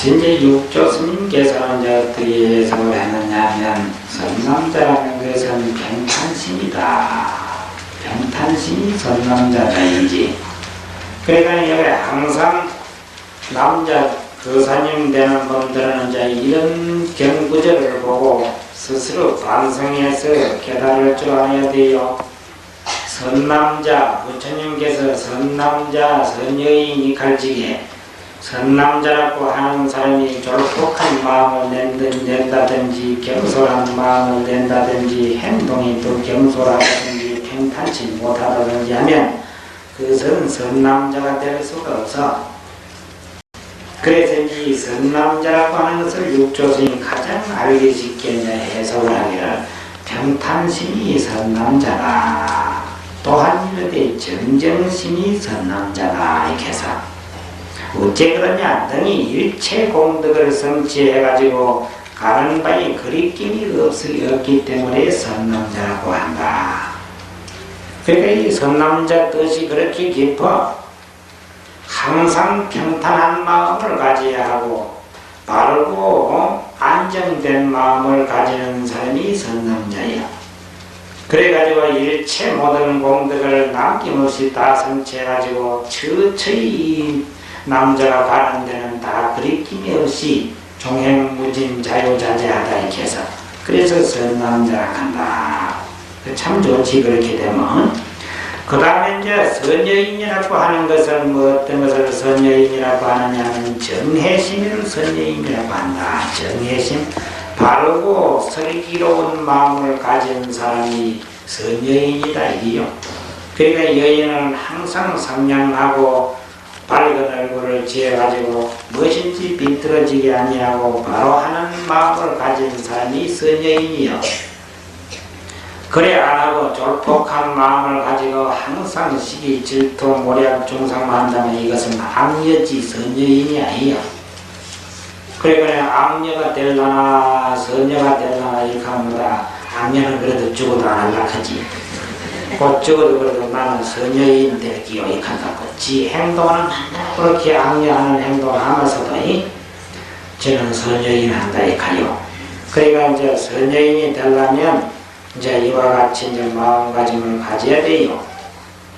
다시 이제 육조 스님께서는 이제 어떻게 해석을 했느냐 하면 선남자라는 것은 병탄심이다. 병탄심이 선남자다인지. 그러니까 여기 항상 남자 교사님 되는 분들은 이제 이런 경구절을 보고 스스로 반성해서 깨달을 줄 알아야 돼요. 선남자, 부처님께서 선남자, 선여인이 갈지게 선남자라고 하는 사람이 졸폭한 마음을 낸든, 낸다든지 경솔한 마음을 낸다든지 행동이 또 경솔하다든지 평탄치 못하다든지 하면 그것은 선남자가 될 수가 없어. 그래서 이 선남자라고 하는 것을 육조스님 가장 알기 쉽게 해석을 하기를 평탄심이 선남자다. 또한 이르되 정정심이 선남자다. 이렇게 해서 어째 그러냐 등이 일체 공덕을 성취해가지고 가는 바에 그리낌이 없기 때문에 선남자라고 한다. 그러니까 이 선남자 뜻이 그렇게 깊어 항상 평탄한 마음을 가져야 하고 바르고 안정된 마음을 가지는 사람이 선남자야. 그래가지고 일체 모든 공덕을 남김없이 다 성취해가지고 처처히 이 남자가 가는 데는 다 그리낌이 없이 종행무진 자유자재하다 이렇게 해서 그래서 선남자라 한다. 참 좋지 그렇게 되면 그 다음에 이제 선여인이라고 하는 것은 뭐 어떤 것을 선여인이라고 하느냐는 정해심을 선여인이라고 한다. 정해심 바르고 슬기로운 마음을 가진 사람이 선여인이다 이요. 그러니까 여인은 항상 상냥하고 밝은 얼굴을 지어 가지고 무엇인지 비뚤어지게 아니하고 바로 하는 마음을 가진 사람이 선여인이요. 그래 안 하고 졸폭한 마음을 가지고 항상 시기 질투 모략 중상만 한다면 이것은 악녀지 선여인이 아니야. 그래 그래 악녀가 될라나 선녀가 될라나 이렇게 합니다. 악녀는 그래도 죽어도 안 할라 하지. 곧 죽어도 그래도 나는 선여인 될기요 이렇게 한다고. 지 행동은 그렇게 악녀하는 행동을 하면서도 이 저는 선여인 한다 이카요. 그러니까 이제 선여인이 되려면 이제 이와 같이 이제 마음가짐을 가져야 돼요.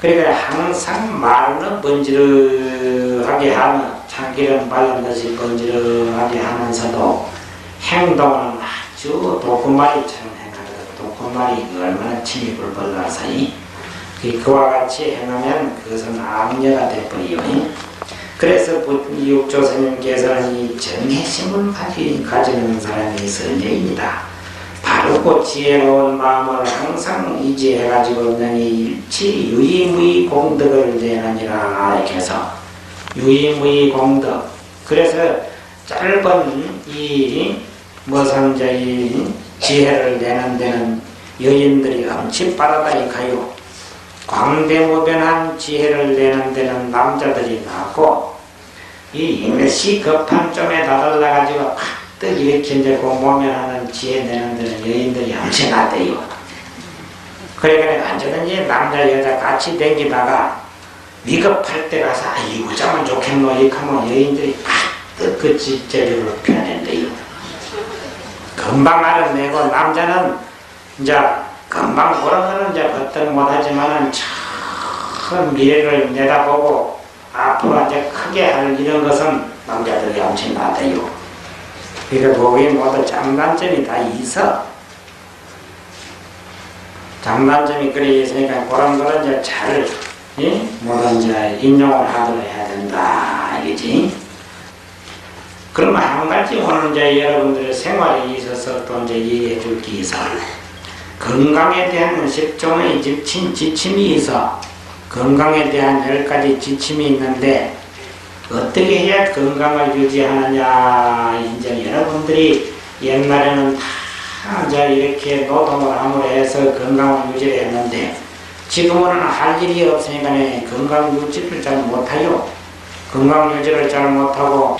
그러니까 항상 말은 번지르하게 하는 참기름 발른 듯이 번지르하게 하면서도 행동은 아주 행하거든. 도쿠 마리 얼마나 침입을 벌라서이 그와 같이 행하면 그것은 악녀가 되버리요. 그래서 육조스님께서는 이 정해심을 가지, 가지는 사람이 선녀입니다. 바르고 지혜로운 마음을 항상 유지해가지고 너희 일치 유의무의 공덕을 내느니라 이렇게 해서 유의무의 공덕 그래서 짧은 이 무상자의 지혜를 내는 데는 여인들이 엄청 이카요 광대무변한 지혜를 내는 데는 남자들이 낫고 이 몇시 급한 점에 다달라가지고 뜻 이렇게 이제 공모면하는 지혜 내는 데는 여인들이 엄청 낫대요. 그러니까 완전히 남자 여자 같이 댕기다가 위급할 때 가서 아 이거 자면 좋겠노 이렇게 하면 여인들이 가득 그 짓재료를 표현한대요. 금방 알아내고 남자는 이제 금방 거는 이제 버뜩 못하지만은 참 미래를 내다보고 앞으로 이제 크게 할 이런 것은 남자들이 엄청 낫대요. 그러니까 거기에 모두 장단점이 다 있어. 장단점이 그래 있으니까 그런 거는 이제 잘, 예? 모두 이제 인용을 하도록 해야 된다. 알겠지? 그러면 한 가지 오늘 이제 여러분들의 생활에 있어서 또 이제 얘기해 줄 게 있어. 건강에 대한 십종의 지침, 지침이 있어. 건강에 대한 열 가지 지침이 있는데, 어떻게 해야 건강을 유지하느냐 이제 여러분들이 옛날에는 다 이제 이렇게 노동을 함으로 해서 건강을 유지를 했는데 지금은 할 일이 없으니까 건강 유지를 잘 못해요. 건강 유지를 잘 못하고.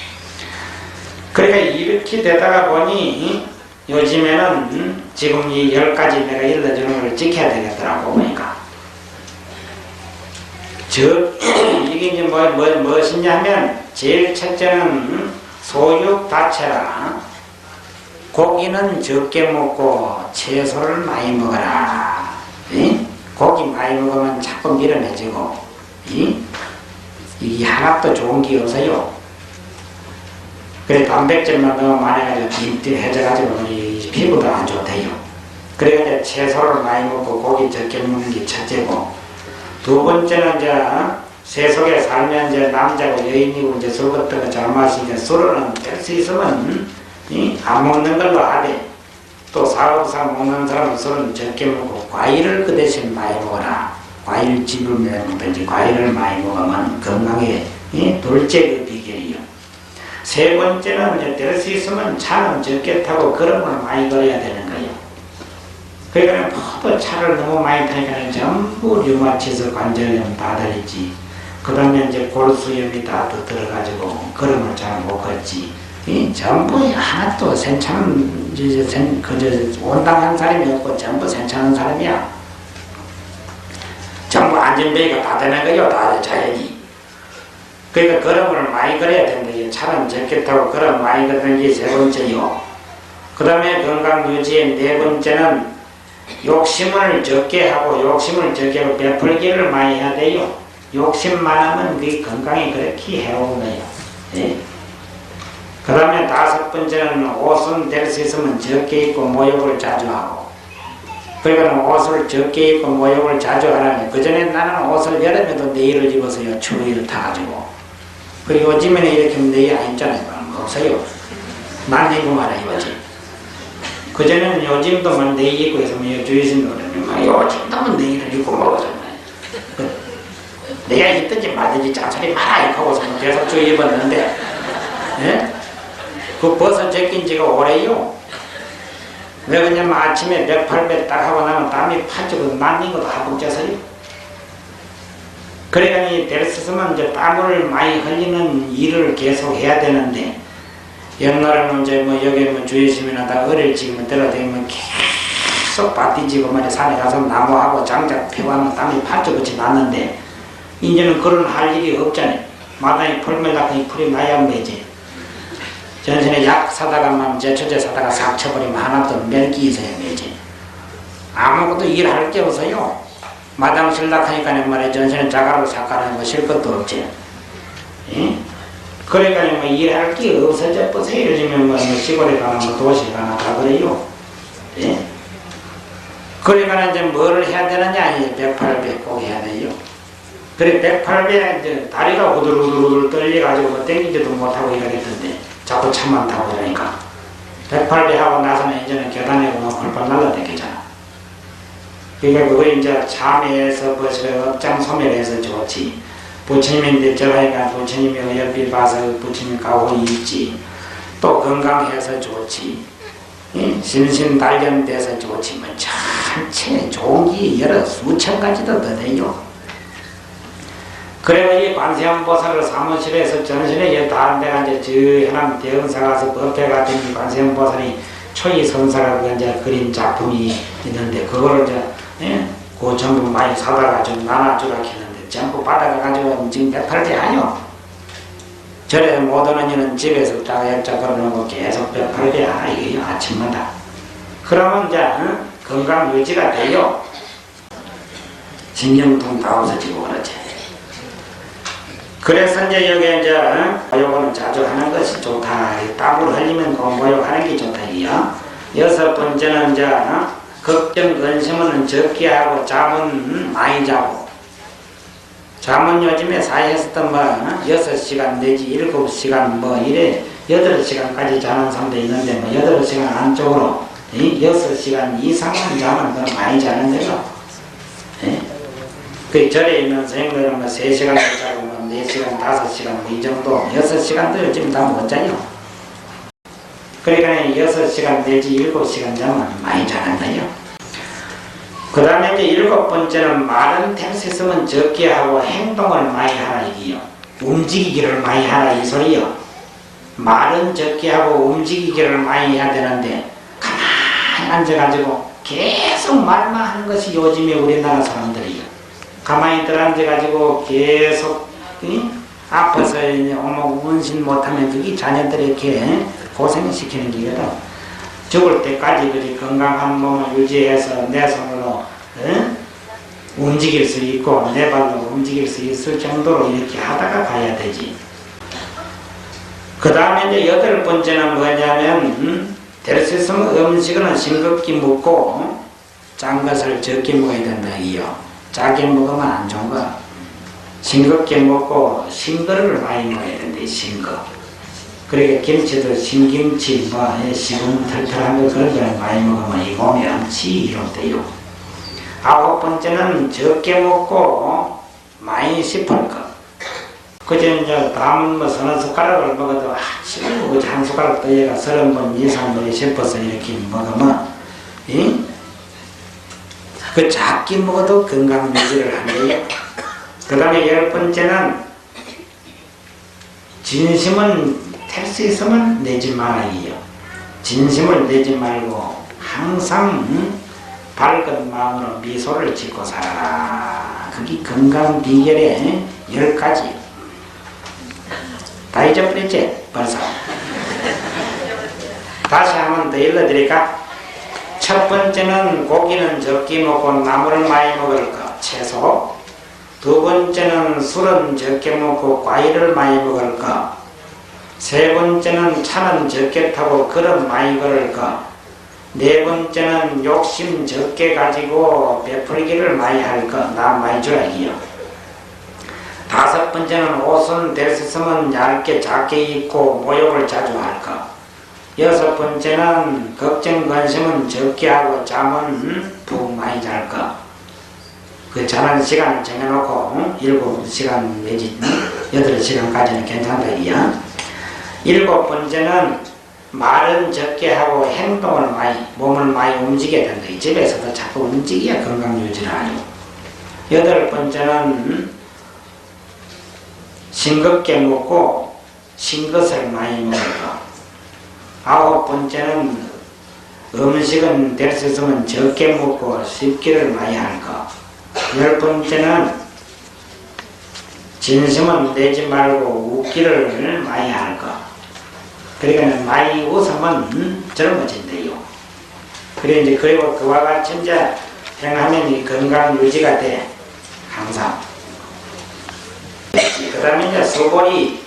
그러니까 이렇게 되다가 보니 요즘에는 지금 이 열 가지 내가 일러주는 걸 지켜야 되겠더라고 보니까 저 이게 이제 뭐, 뭐, 무엇이냐 하면 제일 첫째는 소육 다체라 고기는 적게 먹고 채소를 많이 먹어라 이? 고기 많이 먹으면 자꾸 밀어내지고 이? 이 하나도 좋은 게 없어요 그래 단백질만 너무 많아가지고 빈티해져가지고 이 피부도 안 좋대요 그래야 채소를 많이 먹고 고기 적게 먹는 게 첫째고 두 번째는 이제 어? 세속에 살면 이제 남자고 여인이고 이제 술 같은 거잘 마시니까 술은 될수 있으면 이? 안 먹는 걸로 하되 또 사업사 먹는 사람은 술은 적게 먹고 과일을 그 대신 많이 먹어라 과일 집을 먹든지 과일을 많이 먹으면 건강에 이? 둘째 그 비결이요 세 번째는 이제 될 수 있으면 차는 적게 타고 걸음을 많이 걸어야 되는 거예요 그러니까 모두 차를 너무 많이 타니까 전부 류마티스 관절염 다 들리지. 그 다음에 이제 골수염이 다 들어가지고 걸음을 잘 못 걷지. 이 전부 하나도 괜찮은 이제 센- 그저 온당한 사람이 없고 전부 괜찮은 사람이야. 전부 안전벨가 다 되는 거요, 다 자연이. 그러니까 걸음을 많이 걸어야 된다. 이 차는 적게 타고 걸음 많이 걷는 게 세 번째요. 그 다음에 건강 유지의 네 번째는 욕심을 적게 하고 욕심을 적게 하고 베풀기를 많이 해야 돼요. 욕심 많으면 그 건강에 그렇게 거예요. 예? 그 다음에 다섯 번째는 옷은 될 수 있으면 적게 입고 모욕을 자주 하고 그러니까 옷을 적게 입고 모욕을 자주 하라면 그전에 나는 옷을 여름에도 내일을 입어서요 추위를 타가지고 그리고 요즘에는 이렇게 내일 안 입잖아요. 그럼 없어요. 난 입고만 입었지. 그전에는 요즘도 만 내일 입고 해서 뭐 주의신도 그러면 요즘도 만 내일을 입고 먹었잖아요. 내가 입든지 말든지 짠소리 마라 이렇게 하고서 뭐 계속 쭉 입었는데 예? 그 벗어 제낀 지가 오래요. 왜 그러냐면 아침에 108배 딱 하고 나면 땀이 파지고 난린 것도 한번 쪄서요 될수 있으면 이제 땀을 많이 흘리는 일을 계속 해야 되는데 옛날에는 이제 뭐 여기 뭐 주의심이나 다 어릴 지금은 들어다니면 계속 밭뒤지고 말이야. 산에 가서 나무하고 장작 피고하면 땀이 팔쪽같이 났는데 이제는 그런 할 일이 없잖아요. 마당에 풀면 이 풀이 나야 매지 전신에 약 사다가만 제초제 사다가 싹 쳐버리면 하나도 멜기 있어야 매지 아무것도 일할 게 없어요 마당 실락하니까 말이야 전신에 자가로 삭가는 거쉴 것도 없지 예? 그러니까 뭐 일할 게 없어져 버서 요즘에 뭐, 뭐 시골에 가나 뭐 도시에 가나 다 그래요. 예? 그러니까 이제 뭐를 해야 되느냐 이제 108배 꼭 해야 돼요. 그래 108배 이제 다리가 우들우들우들 떨려가지고 뭐 땡기지도 못하고 이러겠던데 자꾸 차만 타고 이러니까 108배 하고 나서는 이제는 계단에 뭐 펄펄 날라다니잖아. 그러니까 그거 이제 잠에서 벌써 업장 소멸해서 좋지. 부처님인데 저하니까 부처님이 어여비 봐서 부처님 가고 있지 또 건강해서 좋지 예? 신신 단련돼서 좋지만 전체 좋은 게 여러 수천 가지도 더 돼요 그래서 이 관세음보살을 사무실에서 전신에 다른 데가 이제 저 해남 대흥사 가서 법회 같은 이 관세음보살이 초이 선사라고 이제 그린 작품이 있는데 그거를 이제 예? 그 전부 많이 사다가 좀 나눠주라 했는데 전부 받아가 가지고 지금 108배 하요. 절에 못 오는 이는 집에서 딱 액자 걸어놓고 계속 108배 하나 이게요, 아침마다. 그러면 이제, 어? 건강 유지가 돼요. 신경통 다 없어지고 그러지. 그래서 이제 여기 이제, 어? 모욕은 자주 하는 것이 좋다. 땀을 흘리면 그 모욕하는 게 좋다, 이요. 여섯 번째는 이제, 어? 걱정, 근심은 적게 하고 잠은 많이 자고. 잠은 요즘에 뭐, 어? 6시간 내지 7시간 뭐 이래 8시간까지 자는 사람도 있는데 뭐 8시간 안쪽으로 이 6시간 이상은 잠은 더 많이 자는 거죠. 예? 그 절에 있는 선생님들은 뭐 3시간도 자고 뭐 4시간, 5시간 뭐 이 정도 6시간도 요즘 다 못 자요. 그러니까 6시간 내지 7시간 자면 많이 자는 거예요. 그 다음에 이제 일곱 번째는 말은 있으면 적게 하고 행동을 많이 하라 이기요. 움직이기를 많이 하라 이 소리요. 말은 적게 하고 움직이기를 많이 해야 되는데 가만히 앉아가지고 계속 말만 하는 것이 요즘에 우리나라 사람들이요. 가만히 들어앉아가지고 계속 응? 아파서 이제 어머 운신 못하면 그게 자녀들 이렇게 고생시키는 기거든. 죽을 때까지 그리 건강한 몸을 유지해서 내 손으로 응? 움직일 수 있고 내 발로 움직일 수 있을 정도로 이렇게 하다가 가야 되지. 그 다음에 이제 여덟 번째는 뭐냐면 음, 될수 있으면 음식은 싱겁게 먹고 짠 것을 적게 먹어야 된다 이요. 짜게 먹으면 안 좋은 거야. 싱겁게 먹고 싱거를 많이 먹어야 된다 싱거. 그러니까 김치도 신김치 뭐 시금털털한 거 그런 거 많이 먹으면 이 몸이 엄치 이롭대요. 아홉 번째는 적게 먹고 많이 씹을 것. 그저 이제 밤은 뭐 서너 숟가락을 먹어도 아, 그저 한 숟가락 더 얘가 서른 번 이상 뭐 씹어서 이렇게 먹으면, 이? 그 작게 먹어도 건강 유지를 한대요. 그 다음에 열 번째는 진심은 될수 있으면 내지 말아요. 진심을 내지 말고 항상 응? 밝은 마음으로 미소를 짓고 살아라. 그게 건강 비결의 열 가지. 다 잊어버렸지? 벌써. 다시 한번더 읽어드릴까? 첫 번째는 고기는 적게 먹고 나물을 많이 먹을 것, 채소. 두 번째는 술은 적게 먹고 과일을 많이 먹을 것. 세 번째는 차는 적게 타고 걸음 많이 걸을 것. 네 번째는 욕심 적게 가지고 베풀기를 많이 할 것. 나 많이 줘야기요. 다섯 번째는 옷은 있으면 얇게 작게 입고 모욕을 자주 할 것. 여섯 번째는 걱정 관심은 적게 하고 잠은 푹 많이 잘 것. 그 자는 시간을 정해놓고 응? 일곱 시간 내지 응? 여덟 시간까지는 괜찮다 이야. 일곱 번째는 말은 적게 하고 행동을 많이 몸을 많이 움직여야 된다. 이 집에서도 자꾸 움직여야 건강 유지를 하죠. 여덟 번째는 싱겁게 먹고 싱것을 많이 것. 아홉 번째는 음식은 될 수 있으면 적게 먹고 씹기를 많이 할 것. 열 번째는 진심은 내지 말고 웃기를 많이 할 것. 그러니까 많이 웃으면 젊어진대요. 그래 이제 그리고 그와 같이 이제 행하면 이 건강 유지가 돼. 항상. 그 다음에 이제 소보리.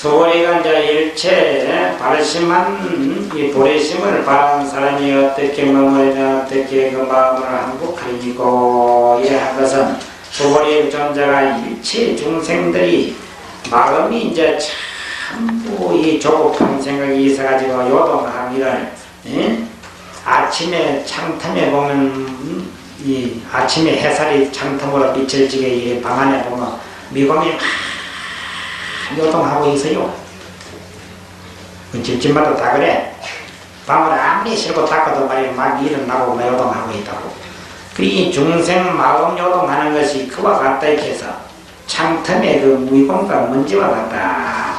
이제 일체 발심한 이 보리심을 바라는 사람이 어떻게 마음을 어떻게 그 마음을 한국하리고 이러한 것은 소보리 존재가 일체 중생들이 마음이 이제 전부 이 조급한 생각이 있어가지고 요동하기를 예? 아침에 창텀에 보면 음, 이 아침에 햇살이 창텀으로 빛을 지게 이 방 안에 보면 미곰이 막 요동하고 있어요. 그 집집마다 다 그래. 방을 아무리 실고 닦아도 말이야 막 일어나고 막 요동하고 있다고. 그 중생 마음 요동하는 것이 그와 같다 이렇게 해서 창텀에 그 무이공과 먼지와 같다.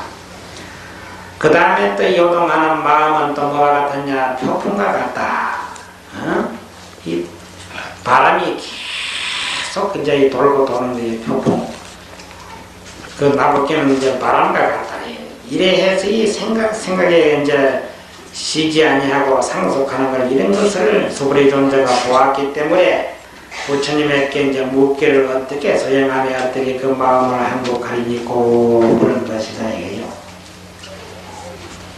그 다음에 또 요동하는 마음은 또 뭐와 같았냐 표풍과 같다. 어? 이 바람이 계속 이제 돌고 도는 게 표풍. 그 나밖에는 이제 바람과 같다. 이래 해서 이 생각 생각에 이제 쉬지 아니하고 상속하는 걸 이런 것을 소불의 존재가 보았기 때문에 부처님에게 이제 묻기를 어떻게 소행하며 어떻게 그 마음을 행복하리니고 그런 것이다 이거요.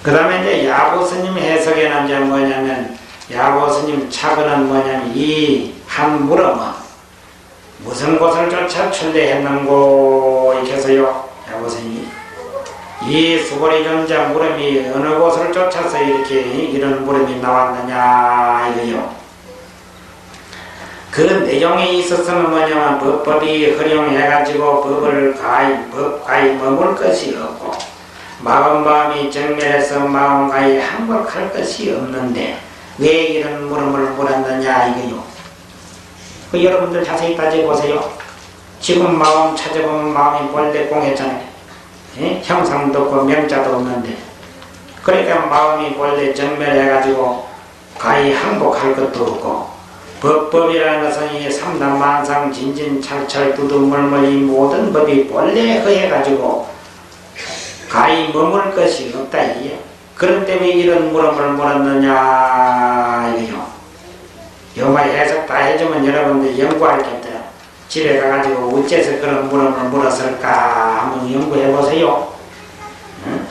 그 다음에 이제 야보 스님 해석에는 이제 뭐냐면 야보 스님 차근은 뭐냐면 이 한 물음은 무슨 곳을 쫓아 출대했는고 야보 스님이 이 수고리 존자 물음이 어느 곳을 쫓아서 이렇게 이런 물음이 나왔느냐 이거요 그 내용에 있어서는 뭐냐면 법법이 허용해가지고 법을 가히 법 가히 머물 것이 없고 마음 마음이 정멸해서 마음과의 항복할 것이 없는데 왜 이런 물음을 물었느냐 이거요. 그 여러분들 자세히 따져보세요. 지금 마음 찾아보면 마음이 볼대공했잖아요. 예? 형상도 없고 명자도 없는데 그러니까 마음이 본래 정멸해가지고 가히 항복할 것도 없고 법법이라는 것은 이 삼단만상 진진찰철 두두물물 이 모든 법이 본래 허해가지고 가히 머물 것이 없다 이게 그런 때문에 이런 물음을 물었느냐 이거요 요말 해석 다 해주면 여러분들 연구할 게 집에 가가지고 어째서 그런 물음을 물었을까 한번 연구해 보세요. 응?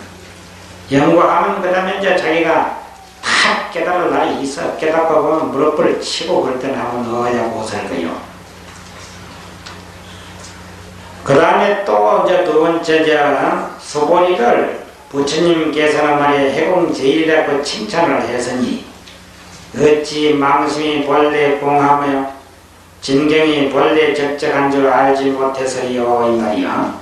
연구하면 그 다음에 이제 자기가 탁 깨달을 날이 있어. 깨닫고 보면 무릎을 치고 그럴 때는 한번 어야 보살 거요. 그 다음에 또 이제 두 번째 저 소보리를 부처님께서는 말이야 해공 제일이라고 칭찬을 했으니 어찌 망심이 본래 공하며 진경이 본래 적적한 줄 알지 못해서요 이 말이야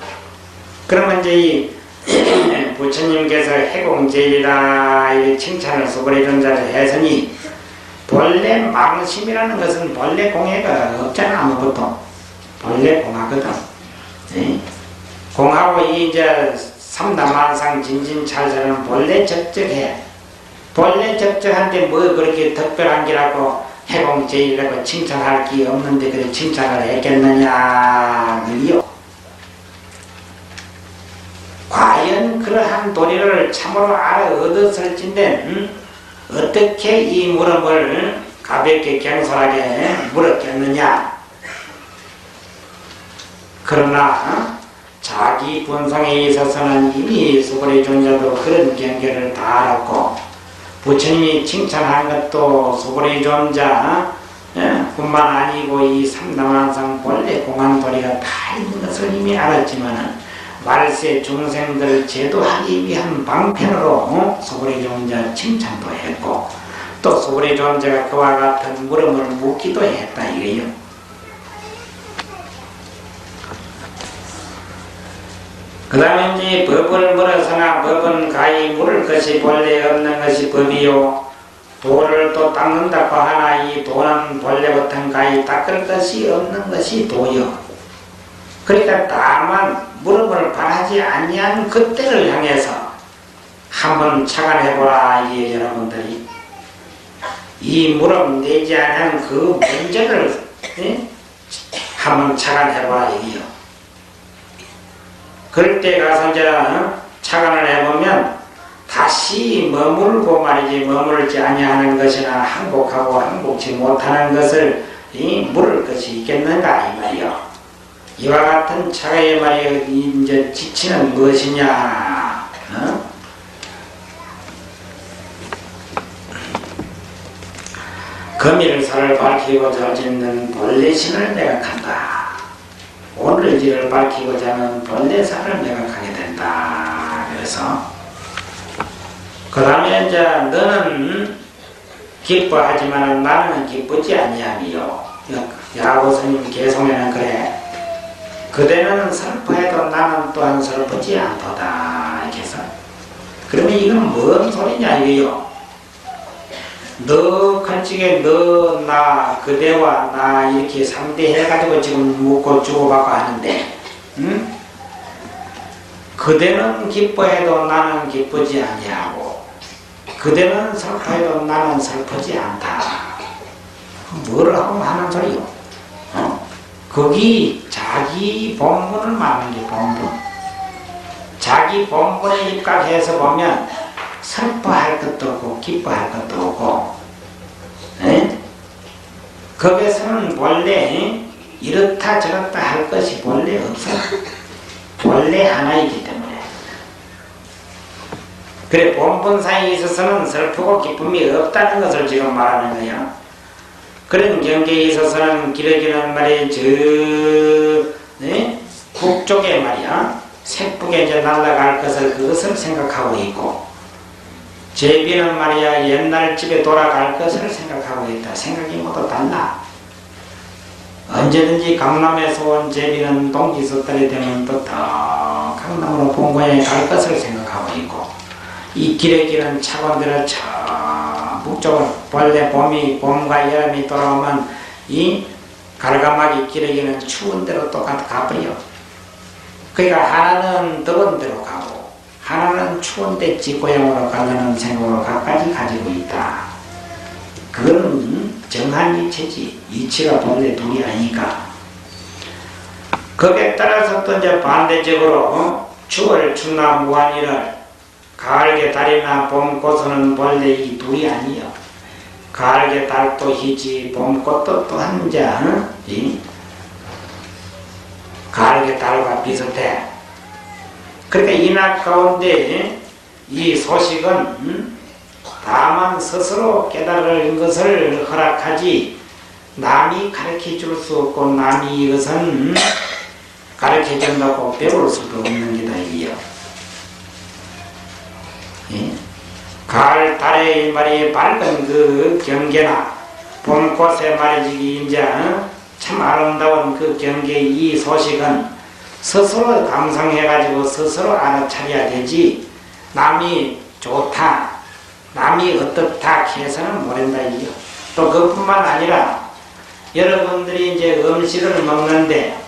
그러면 이제 이 부처님께서 해공제일이라 이 칭찬을 소보리 전자를 했으니 본래 망심이라는 것은 본래 공해가 없잖아 아무것도 본래 공하거든 네? 공하고 이 이제 삼다만상 진진찰사는 본래 적적해. 본래 적적한데 뭐 그렇게 특별한 기라고 해공제일이라고 칭찬할 게 없는데 그래 칭찬을 했겠느냐 그리요. 과연 그러한 도리를 참으로 알아 얻었을진데 음? 어떻게 이 물음을 가볍게 경솔하게 물었겠느냐 그러나 어? 자기 본성에 있어서는 이미 수고리 존자도 그런 경계를 다 알았고 부처님이 칭찬한 것도 수고리 존자 어? 뿐만 아니고 이 삼남한상 본래 공안도리가 다 있는 것을 이미 알았지만 말세 중생들 제도하기 위한 방편으로 어? 수고리 존자 칭찬도 했고 또 수고리 존자가 그와 같은 물음을 묻기도 했다 이거요. 그 다음에 이제 법을 물어서나 법은 가히 물을 것이 본래 없는 것이 법이요. 돌을 또 닦는다고 하나 이 돌은 본래부터 가히 닦을 것이 없는 것이 도요. 그러니까 다만 물음을 바라지 아니한 그때를 향해서 한번 착안해보라 이게 여러분들이 이 물음 내지 않은 그 문제를 예? 한번 착안해보라 이게요. 그럴 때 가서 이제 어? 착안을 해보면 다시 머물고 말이지 머물지 아니하는 것이나 항복하고 항복치 못하는 것을 이 물을 것이 있겠는가 이 말이요. 이와 같은 차가의 말이 이제 지치는 무엇이냐? 어? 금일사를 밝히고자 짓는 본래신을 내각한다. 오늘지를 밝히고자 하는 본래 사를 내각하게 된다. 그래서 그 다음에 이제 너는 기뻐하지만 나는 기쁘지 아니하미요. 야고 스님 개성에는 그래. 그대는 슬퍼해도 나는 또한 슬프지 않도다. 이렇게 해서. 그러면 이건 뭔 소리냐 이거요. 너 간직에 너, 나, 그대와 나 이렇게 상대해가지고 지금 묻고 주고받고 하는데, 응? 그대는 기뻐해도 나는 기쁘지 아니하고, 그대는 슬퍼해도 나는 슬프지 않다. 뭐를 하고 하는 소리요? 어? 거기 자기 본분을 말하는 게 본분. 자기 본분에 입각해서 보면 슬퍼할 것도 없고 기뻐할 것도 없고 에? 거기서는 원래 이렇다 저렇다 할 것이 원래 없어. 원래 하나이기 때문에. 그래 본분사에 있어서는 슬프고 기쁨이 없다는 것을 지금 말하는 거야. 그런 경계에 있어서는 기러기는 말이 저 네? 북쪽에 말이야. 색북에 이제 날아갈 것을 그것을 생각하고 있고 제비는 말이야 옛날 집에 돌아갈 것을 생각하고 있다. 생각이 모두 달라. 언제든지 강남에서 온 제비는 동지서달이 되면 또더 강남으로 본고향에 갈 것을 생각하고 있고 이 길에 길은 차관들은 저 북쪽으로 원래 봄이 봄과 여름이 돌아오면 이 갈가마기 길에 길은 추운 데로 또 가- 가버려. 그러니까 하나는 더운 데로 가고 하나는 추운데 집고향으로 가려는 생각으로 갖가지 가지고 있다. 그거는 정한 이체지. 이치가 본래 둘이 아니니까. 거기에 따라서 또 이제 반대적으로 어? 추월 충남 무한이를 가을개 달이나 봄 꽃은 본래 이 둘이 아니요. 가을개 달도 희지 봄 꽃도 또 한자 어? 이 가을개 달과 비슷해. 그러니까 이낙 가운데 이 소식은 음? 다만 스스로 깨달을 것을 허락하지 남이 가르쳐 줄 수 없고 남이 이것은 가르쳐 준다고 배울 수도 없는 게다 이요. 예? 가을 달의 말이 밝은 그 경계나 봄꽃의 말이지 이제 어? 참 아름다운 그 경계 이 소식은 스스로 감상해가지고 스스로 알아차려야 되지 남이 좋다 남이 어떻다 해서는 모른다 이요. 또 그뿐만 아니라 여러분들이 이제 음식을 먹는데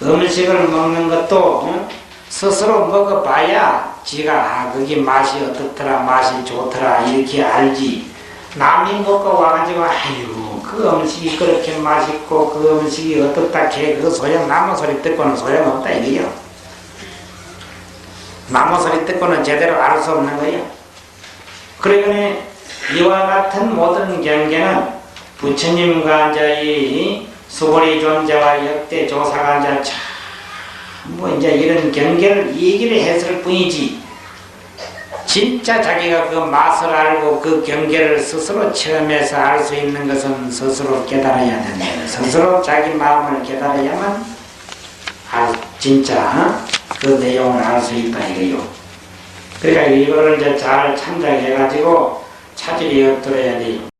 음식을 먹는 것도 어? 스스로 먹어봐야 지가 아 그게 맛이 어떻더라 맛이 좋더라 이렇게 알지 남이 먹고 와가지고 아유 그 음식이 그렇게 맛있고 그 음식이 어떻다 해그 소용 남의 소리 듣고는 소용없다 이거요. 남의 소리 듣고는 제대로 알 수 없는 거예요. 그러니 이와 같은 모든 경계는 부처님과 이 수고리 존재와 역대 조사가 이제 참뭐 이제 이런 경계를 얘기를 했을 뿐이지 진짜 자기가 그 맛을 알고 그 경계를 스스로 체험해서 알 수 있는 것은 스스로 깨달아야 된다. 스스로 자기 마음을 깨달아야만 알, 진짜 어? 그 내용을 알 수 있다 이거요. 그러니까 이거를 이제 잘 참작해가지고 차질이 엎드려야 돼요.